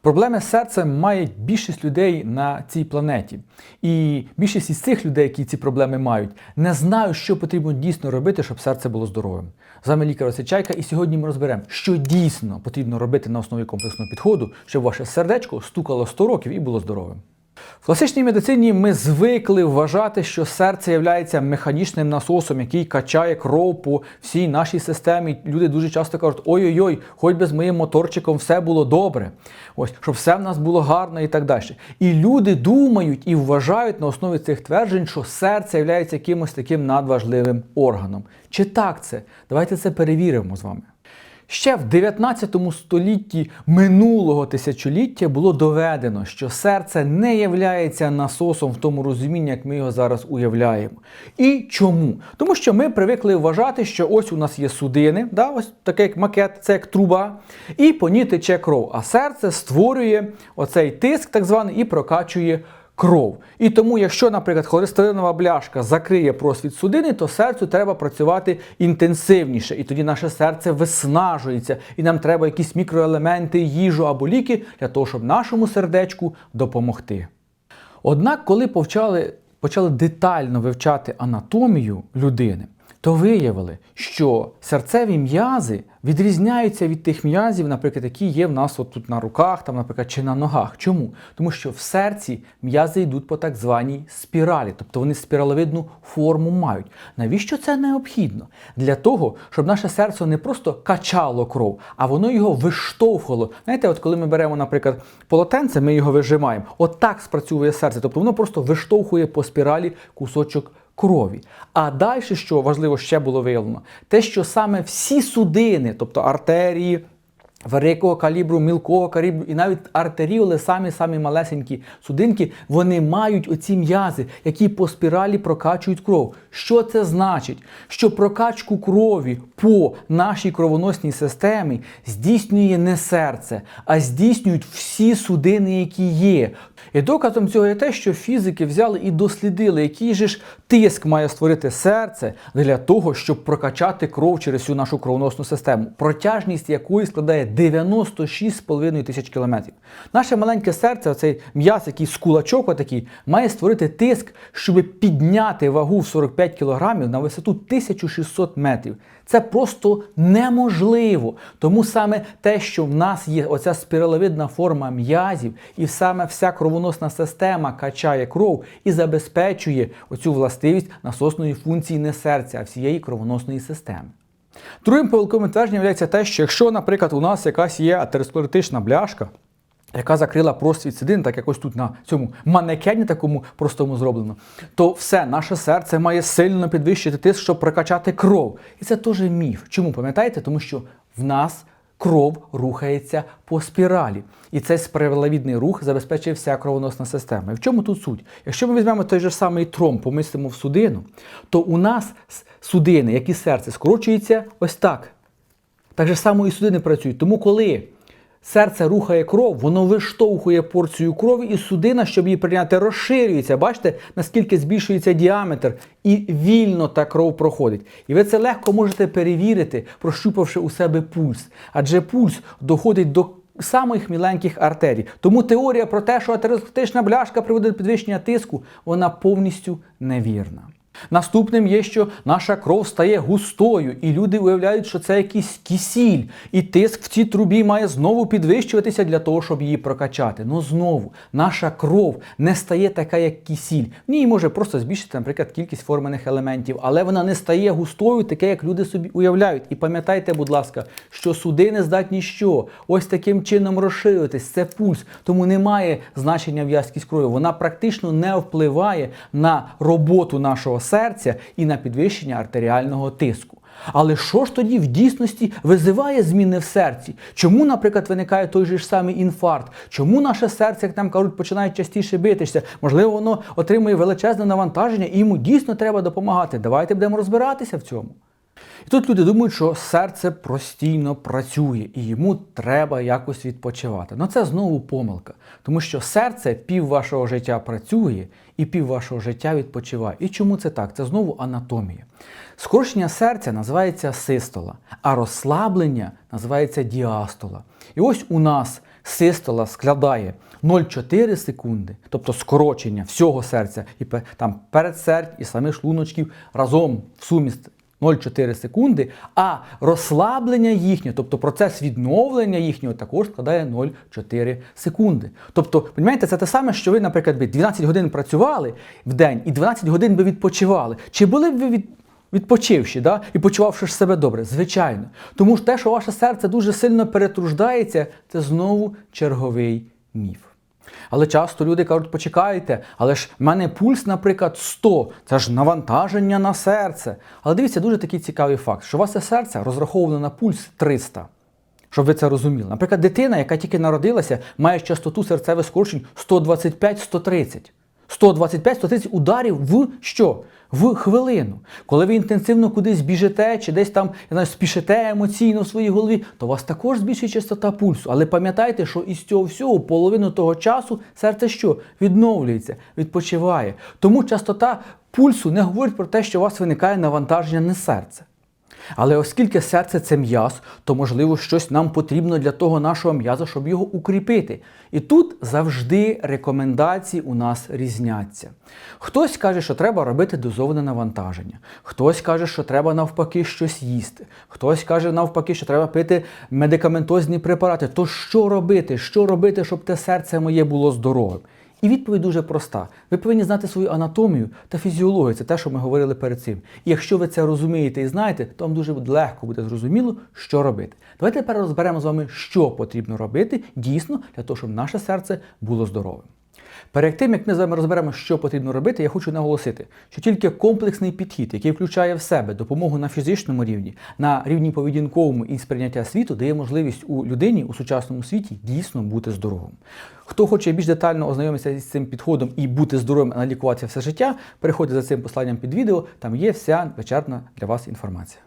Проблеми з серцем мають більшість людей на цій планеті. І більшість із цих людей, які ці проблеми мають, не знають, що потрібно дійсно робити, щоб серце було здоровим. З вами лікар Осичайка, і сьогодні ми розберемо, що дійсно потрібно робити на основі комплексного підходу, щоб ваше сердечко стукало 100 років і було здоровим. В класичній медицині ми звикли вважати, що серце є механічним насосом, який качає кров по всій нашій системі. Люди дуже часто кажуть, ой-ой-ой, хоч би з моїм моторчиком все було добре, ось щоб все в нас було гарно і так далі. І люди думають і вважають на основі цих тверджень, що серце є якимось таким надважливим органом. Чи так це? Давайте це перевіримо з вами. Ще в 19 столітті минулого тисячоліття було доведено, що серце не являється насосом в тому розумінні, як ми його зараз уявляємо. І чому? Тому що ми привикли вважати, що ось у нас є судини, да, ось такий як макет, це як труба, і по ній тече кров. А серце створює оцей тиск, так званий, і прокачує кров. І тому, якщо, наприклад, холестеринова бляшка закриє просвіт судини, то серцю треба працювати інтенсивніше. І тоді наше серце виснажується, і нам треба якісь мікроелементи, їжу або ліки для того, щоб нашому сердечку допомогти. Однак, коли повчали, почали детально вивчати анатомію людини, то виявили, що серцеві м'язи відрізняються від тих м'язів, наприклад, які є в нас от тут на руках, там, наприклад, чи на ногах. Чому? Тому що в серці м'язи йдуть по так званій спіралі, тобто вони спіралевидну форму мають. Навіщо це необхідно? Для того, щоб наше серце не просто качало кров, а воно його виштовхувало. Знаєте, от коли ми беремо, наприклад, полотенце, ми його вижимаємо. От так спрацьовує серце, тобто воно просто виштовхує по спіралі кусочок крові. А далі, що важливо ще було виявлено, те, що саме всі судини, тобто артерії, великого калібру, мілкого калібру і навіть артеріоли, самі-самі малесенькі судинки, вони мають оці м'язи, які по спіралі прокачують кров. Що це значить? Що прокачку крові по нашій кровоносній системі здійснює не серце, а здійснюють всі судини, які є. І доказом цього є те, що фізики взяли і дослідили, який же ж тиск має створити серце для того, щоб прокачати кров через всю нашу кровоносну систему, протяжність якої складає 96,5 тисяч кілометрів. Наше маленьке серце, оцей м'яз, який з кулачок отакий, має створити тиск, щоб підняти вагу в 45 кілограмів на висоту 1600 метрів. Це просто неможливо. Тому саме те, що в нас є оця спіралевидна форма м'язів, і саме вся кровоносна система качає кров і забезпечує оцю властивість насосної функції не серця, а всієї кровоносної системи. Другим помилковим твердженням є те, що якщо, наприклад, у нас якась є атеросклеротична бляшка, яка закрила просвіт Сидин, так якось тут на цьому манекені такому простому зроблено, то все, наше серце має сильно підвищити тиск, щоб прокачати кров. І це теж міф. Чому пам'ятаєте? Тому що в нас кров рухається по спіралі. І цей спиралевідний рух забезпечує вся кровоносна система. І в чому тут суть? Якщо ми візьмемо той же самий тромб, помислимо в судину, то у нас судини, як і серце, скорочуються ось так. Так же само і судини працюють. Тому коли серце рухає кров, воно виштовхує порцію крові, і судина, щоб її прийняти, розширюється. Бачите, наскільки збільшується діаметр, і вільно та кров проходить. І ви це легко можете перевірити, прощупавши у себе пульс. Адже пульс доходить до самих міленьких артерій. Тому теорія про те, що атеросклеротична бляшка приводить до підвищення тиску, вона повністю невірна. Наступним є, що наша кров стає густою, і люди уявляють, що це якийсь кисіль, і тиск в цій трубі має знову підвищуватися для того, щоб її прокачати. Ну знову, наша кров не стає така, як кисіль. В ній може просто збільшити, наприклад, кількість формених елементів, але вона не стає густою, таке, як люди собі уявляють. І пам'ятайте, будь ласка, що судини здатні що? Ось таким чином розширюватись. Це пульс, тому немає значення в'язкість крові. Вона практично не впливає на роботу нашого серця і на підвищення артеріального тиску. Але що ж тоді в дійсності визиває зміни в серці? Чому, наприклад, виникає той же ж самий інфаркт? Чому наше серце, як нам кажуть, починає частіше битися? Можливо, воно отримує величезне навантаження і йому дійсно треба допомагати. Давайте будемо розбиратися в цьому. І тут люди думають, що серце постійно працює і йому треба якось відпочивати. Ну це знову помилка, тому що серце пів вашого життя працює і пів вашого життя відпочиває. І чому це так? Це знову анатомія. Скорочення серця називається систола, а розслаблення називається діастола. І ось у нас систола складає 0,4 секунди, тобто скорочення всього серця і там передсердь і самих шлуночків разом в сумі 0,4 секунди, а розслаблення їхнє, тобто процес відновлення їхнього також складає 0,4 секунди. Тобто, розумієте, це те саме, що ви, наприклад, би 12 годин працювали в день і 12 годин би відпочивали. Чи були б ви від... відпочивши да? і почувавши себе добре? Звичайно. Тому ж те, що ваше серце дуже сильно перетруждається, це знову черговий міф. Але часто люди кажуть, почекайте, але ж в мене пульс, наприклад, 100, це ж навантаження на серце. Але дивіться, дуже такий цікавий факт, що у ваше серце розраховано на пульс 300. Щоб ви це розуміли. Наприклад, дитина, яка тільки народилася, має частоту серцевих скорочень 125-130. 125-130 ударів в що? В хвилину. Коли ви інтенсивно кудись біжите, чи десь там я знаю, спішите емоційно в своїй голові, то у вас також збільшує частота пульсу. Але пам'ятайте, що із цього всього половину того часу серце що? Відновлюється, відпочиває. Тому частота пульсу не говорить про те, що у вас виникає навантаження на серце. Але оскільки серце це м'яз, то можливо щось нам потрібно для того нашого м'яза, щоб його укріпити. І тут завжди рекомендації у нас різняться. Хтось каже, що треба робити дозоване навантаження, хтось каже, що треба навпаки щось їсти, хтось каже навпаки, що треба пити медикаментозні препарати. То що робити? Що робити, щоб те серце моє було здоровим? І відповідь дуже проста. Ви повинні знати свою анатомію та фізіологію. Це те, що ми говорили перед цим. І якщо ви це розумієте і знаєте, то вам дуже легко буде зрозуміло, що робити. Давайте тепер розберемо з вами, що потрібно робити дійсно для того, щоб наше серце було здоровим. Перед тим, як ми з вами розберемо, що потрібно робити, я хочу наголосити, що тільки комплексний підхід, який включає в себе допомогу на фізичному рівні, на рівні поведінковому і сприйняття світу, дає можливість у людині у сучасному світі дійсно бути здоровим. Хто хоче більш детально ознайомитися з цим підходом і бути здоровим, а лікуватися все життя, переходьте за цим посланням під відео, там є вся вичерпна для вас інформація.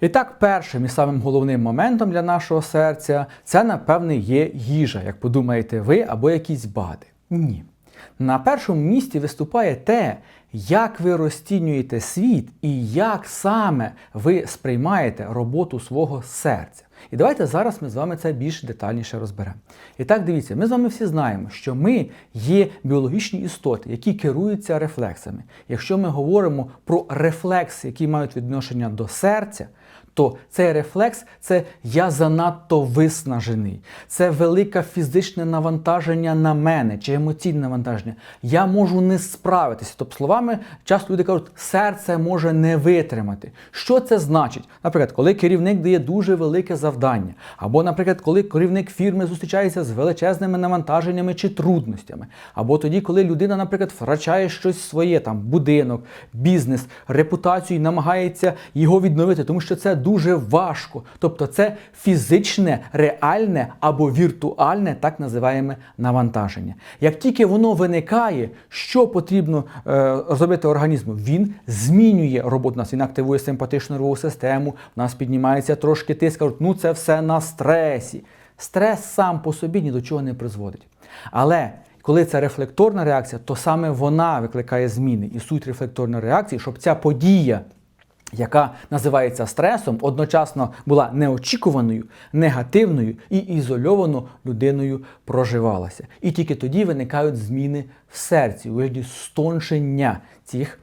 І так, першим і самим головним моментом для нашого серця це, напевне, є їжа, як подумаєте ви, або якісь БАДи. Ні. На першому місці виступає те, як ви розцінюєте світ і як саме ви сприймаєте роботу свого серця. І давайте зараз ми з вами це більш детальніше розберемо. І так, дивіться, ми з вами всі знаємо, що ми є біологічні істоти, які керуються рефлексами. Якщо ми говоримо про рефлекси, які мають відношення до серця, то цей рефлекс це я занадто виснажений, це велике фізичне навантаження на мене чи емоційне навантаження. Я можу не справитися. Тобто, словами, часто люди кажуть, серце може не витримати. Що це значить? Наприклад, коли керівник дає дуже велике завдання, або, наприклад, коли керівник фірми зустрічається з величезними навантаженнями чи трудностями, або тоді, коли людина, наприклад, втрачає щось своє, там будинок, бізнес, репутацію і намагається його відновити, тому що це дуже важко. Тобто це фізичне, реальне або віртуальне, так називаємо навантаження. Як тільки воно виникає, що потрібно е, зробити організму? Він змінює роботу нас, він активує симпатичну нервову систему, в нас піднімається трошки тиск, кажуть, ну це все на стресі. Стрес сам по собі ні до чого не призводить. Але коли це рефлекторна реакція, то саме вона викликає зміни. І суть рефлекторної реакції, щоб ця подія яка називається стресом, одночасно була неочікуваною, негативною і ізольовано людиною проживалася. І тільки тоді виникають зміни в серці, у вигляді стоншення цих,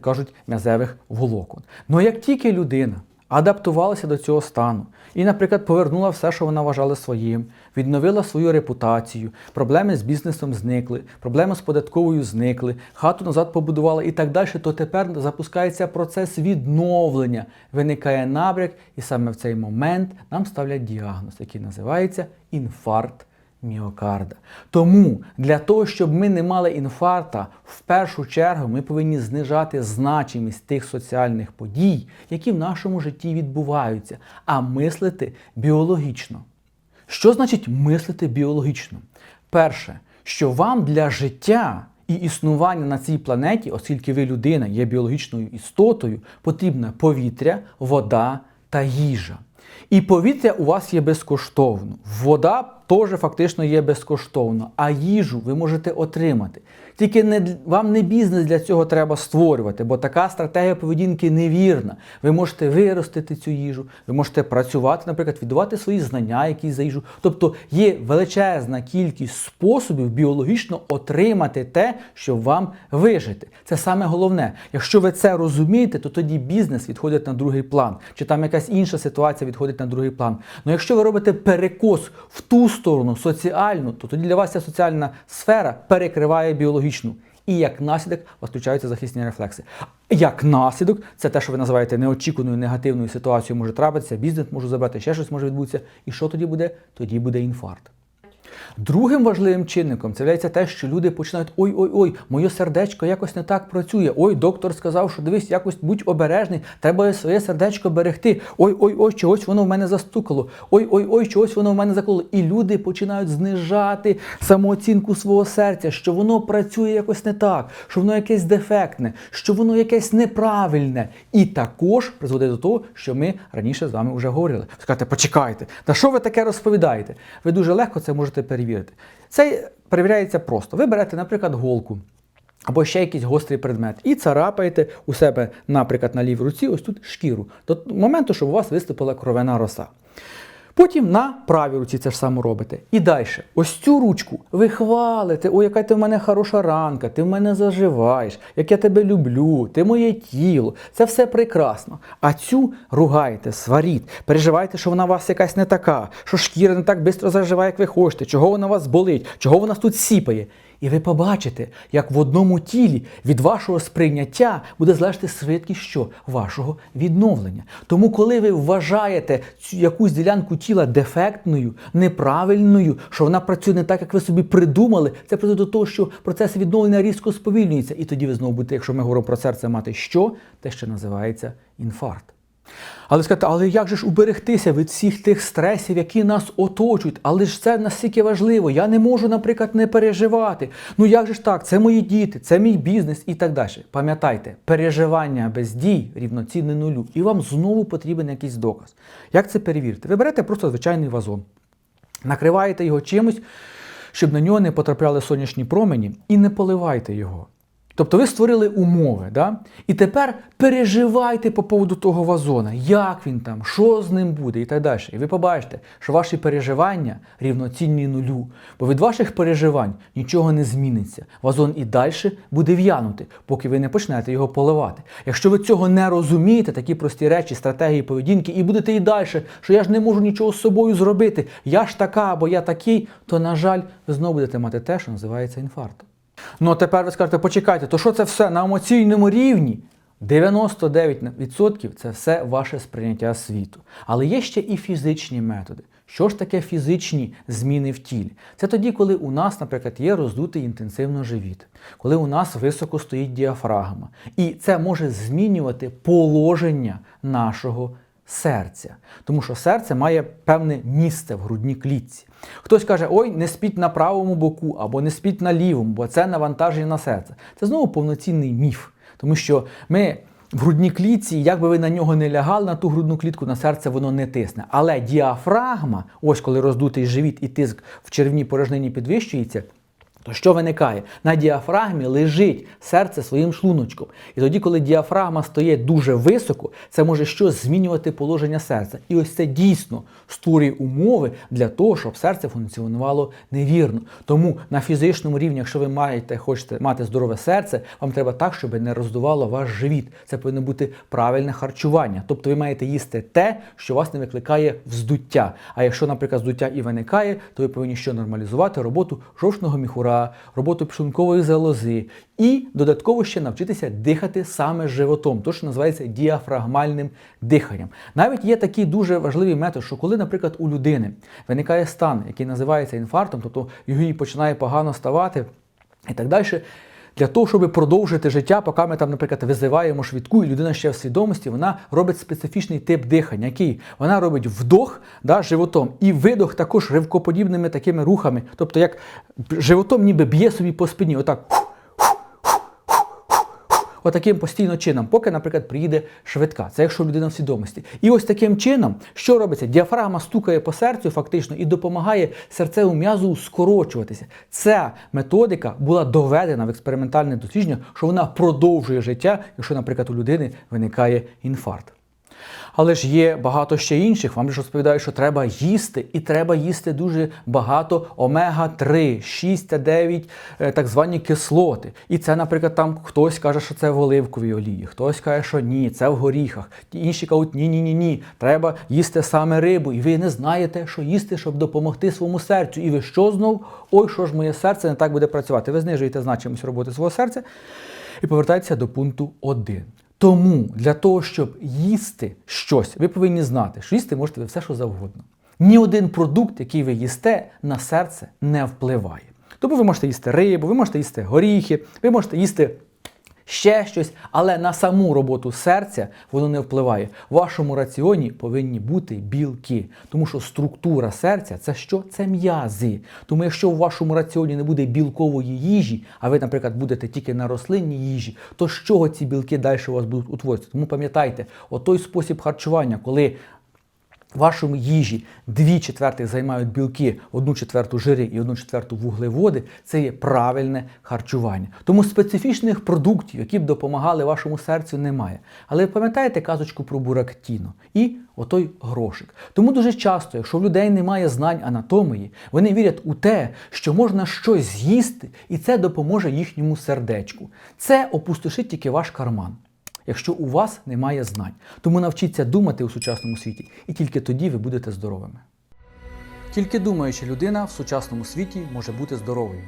кажуть, м'язевих волокон. Ну як тільки людина адаптувалася до цього стану. І, наприклад, повернула все, що вона вважала своїм, відновила свою репутацію, проблеми з бізнесом зникли, проблеми з податковою зникли, хату назад побудувала і так далі, то тепер запускається процес відновлення, виникає набряк, і саме в цей момент нам ставлять діагноз, який називається інфаркт міокарда. Тому для того, щоб ми не мали інфаркта, в першу чергу ми повинні знижати значимість тих соціальних подій, які в нашому житті відбуваються, а мислити біологічно. Що значить мислити біологічно? Перше, що вам для життя і існування на цій планеті, оскільки ви людина є біологічною істотою, потрібне повітря, вода та їжа. І повітря у вас є безкоштовно. Вода теж фактично є безкоштовно, а їжу ви можете отримати. Тільки не, вам не бізнес для цього треба створювати, бо така стратегія поведінки невірна. Ви можете виростити цю їжу, ви можете працювати, наприклад, віддавати свої знання якісь за їжу. Тобто є величезна кількість способів біологічно отримати те, що вам вижити. Це саме головне. Якщо ви це розумієте, то тоді бізнес відходить на другий план, чи там якась інша ситуація відходить на другий план. Ну якщо ви робите перекос в ту сторону соціальну, то тоді для вас ця соціальна сфера перекриває біологічну. І як наслідок вас включаються захисні рефлекси. Як наслідок, це те, що ви називаєте неочікуваною негативною ситуацією, може трапитися, бізнес може забрати, ще щось може відбутися. І що тоді буде? Тоді буде інфаркт. Другим важливим чинником це є те, що люди починають ой-ой-ой, моє сердечко якось не так працює. Ой, доктор сказав, що дивись, якось будь обережний, треба своє сердечко берегти. Ой-ой-ой, чогось воно в мене застукало. Ой-ой-ой, чогось воно в мене закололо. І люди починають знижати самооцінку свого серця, що воно працює якось не так, що воно якесь дефектне, що воно якесь неправильне. І також призводить до того, що ми раніше з вами вже говорили. Скажете, почекайте, та що ви таке розповідаєте? Ви дуже легко це можете перевірити. Це перевіряється просто. Ви берете, наприклад, голку. Або ще якийсь гострий предмет, і царапаєте у себе, наприклад, на лівій руці, ось тут шкіру, до моменту, щоб у вас виступила кровена роса. Потім на правій руці це ж саме робите. І далі, ось цю ручку ви хвалите, ой, яка ти в мене хороша ранка, ти в мене заживаєш, як я тебе люблю, ти моє тіло. Це все прекрасно. А цю ругаєте, сваріть, переживаєте, що вона у вас якась не така, що шкіра не так швидко заживає, як ви хочете, чого вона у вас болить, чого вона тут сіпає. І ви побачите, як в одному тілі від вашого сприйняття буде залежати швидкість що? вашого відновлення. Тому, коли ви вважаєте цю якусь ділянку тіла дефектною, неправильною, що вона працює не так, як ви собі придумали, це призводить до того, що процес відновлення різко сповільнюється. І тоді ви знову будете, якщо ми говоримо про серце, мати що? Те, що називається інфаркт. Але сказати, але як же ж уберегтися від всіх тих стресів, які нас оточують? Але ж це настільки важливо. Я не можу, наприклад, не переживати. Ну як же ж так? Це мої діти, це мій бізнес і так далі. Пам'ятайте, переживання без дій рівноцінне нулю. І вам знову потрібен якийсь доказ. Як це перевірити? Ви берете просто звичайний вазон, накриваєте його чимось, щоб на нього не потрапляли сонячні промені, і не поливайте його. Тобто ви створили умови, да? і тепер переживайте по поводу того вазона, як він там, що з ним буде і так далі. І ви побачите, що ваші переживання рівноцінні нулю. Бо від ваших переживань нічого не зміниться. Вазон і далі буде в'янути, поки ви не почнете його поливати. Якщо ви цього не розумієте, такі прості речі, стратегії поведінки, і будете і далі, що я ж не можу нічого з собою зробити, я ж така або я такий, то, на жаль, ви знову будете мати те, що називається інфарктом. Ну тепер ви скажете, почекайте, то що це все на емоційному рівні? 99% це все ваше сприйняття світу. Але є ще і фізичні методи. Що ж таке фізичні зміни в тілі? Це тоді, коли у нас, наприклад, є роздутий інтенсивно живіт, коли у нас високо стоїть діафрагма. І це може змінювати положення нашого серця. Тому що серце має певне місце в грудній клітці. Хтось каже, ой, не спіть на правому боку або не спіть на лівому, бо це навантаження на серце. Це знову повноцінний міф. Тому що ми в грудній клітці, як би ви на нього не лягали, на ту грудну клітку, на серце воно не тисне. Але діафрагма, ось коли роздутий живіт і тиск в червній порожнині підвищується, то що виникає? На діафрагмі лежить серце своїм шлуночком. І тоді, коли діафрагма стоїть дуже високо, це може щось змінювати положення серця. І ось це дійсно створює умови для того, щоб серце функціонувало невірно. Тому на фізичному рівні, якщо ви маєте, хочете мати здорове серце, вам треба так, щоб не роздувало ваш живіт. Це повинно бути правильне харчування. Тобто ви маєте їсти те, що вас не викликає вздуття. А якщо, наприклад, здуття і виникає, то ви повинні що нормалізувати роботу жовчного міхура, роботу пшункової залози і додатково ще навчитися дихати саме животом, то що називається діафрагмальним диханням. Навіть є такий дуже важливий метод, що коли, наприклад, у людини виникає стан, який називається інфарктом, тобто їй починає погано ставати і так далі. Для того, щоб продовжити життя, поки ми там, наприклад, визиваємо швидку, і людина ще в свідомості, вона робить специфічний тип дихання, який вона робить вдох да, животом і видох також ривкоподібними такими рухами. Тобто, як животом ніби б'є собі по спині, отак. Отаким постійно чином, поки, наприклад, приїде швидка. Це якщо людина в свідомості. І ось таким чином, що робиться? Діафрагма стукає по серцю фактично і допомагає серцевому м'язу скорочуватися. Ця методика була доведена в експериментальних дослідженнях, що вона продовжує життя, якщо, наприклад, у людини виникає інфаркт. Але ж є багато ще інших. Вам ж розповідають, що треба їсти, і треба їсти дуже багато омега-3, 6 та 9 е, так звані кислоти. І це, наприклад, там хтось каже, що це в оливковій олії, хтось каже, що ні, це в горіхах. Інші кажуть, ні, ні, ні, ні. Треба їсти саме рибу. І ви не знаєте, що їсти, щоб допомогти своєму серцю. І ви що знов? Ой, що ж моє серце не так буде працювати. Ви знижуєте значимість роботи свого серця і повертаєтеся до пункту 1. Тому для того, щоб їсти щось, ви повинні знати, що їсти можете ви все, що завгодно. Ні один продукт, який ви їсте, на серце не впливає. Тому ви можете їсти рибу, ви можете їсти горіхи, ви можете їсти ще щось, але на саму роботу серця воно не впливає. В вашому раціоні повинні бути білки, тому що структура серця це що? Це м'язи. Тому якщо в вашому раціоні не буде білкової їжі, а ви, наприклад, будете тільки на рослинній їжі, то з чого ці білки далі у вас будуть утворюватися? Тому пам'ятайте, отой спосіб харчування, коли вашому їжі дві четвертих займають білки, одну четверту жири і одну четверту вуглеводи. Це є правильне харчування. Тому специфічних продуктів, які б допомагали вашому серцю, немає. Але ви пам'ятаєте казочку про бурактіно і отой грошик. Тому дуже часто, якщо в людей немає знань анатомії, вони вірять у те, що можна щось з'їсти, і це допоможе їхньому сердечку. Це опустошить тільки ваш карман якщо у вас немає знань. Тому навчіться думати у сучасному світі, і тільки тоді ви будете здоровими. Тільки думаюча людина в сучасному світі може бути здоровою.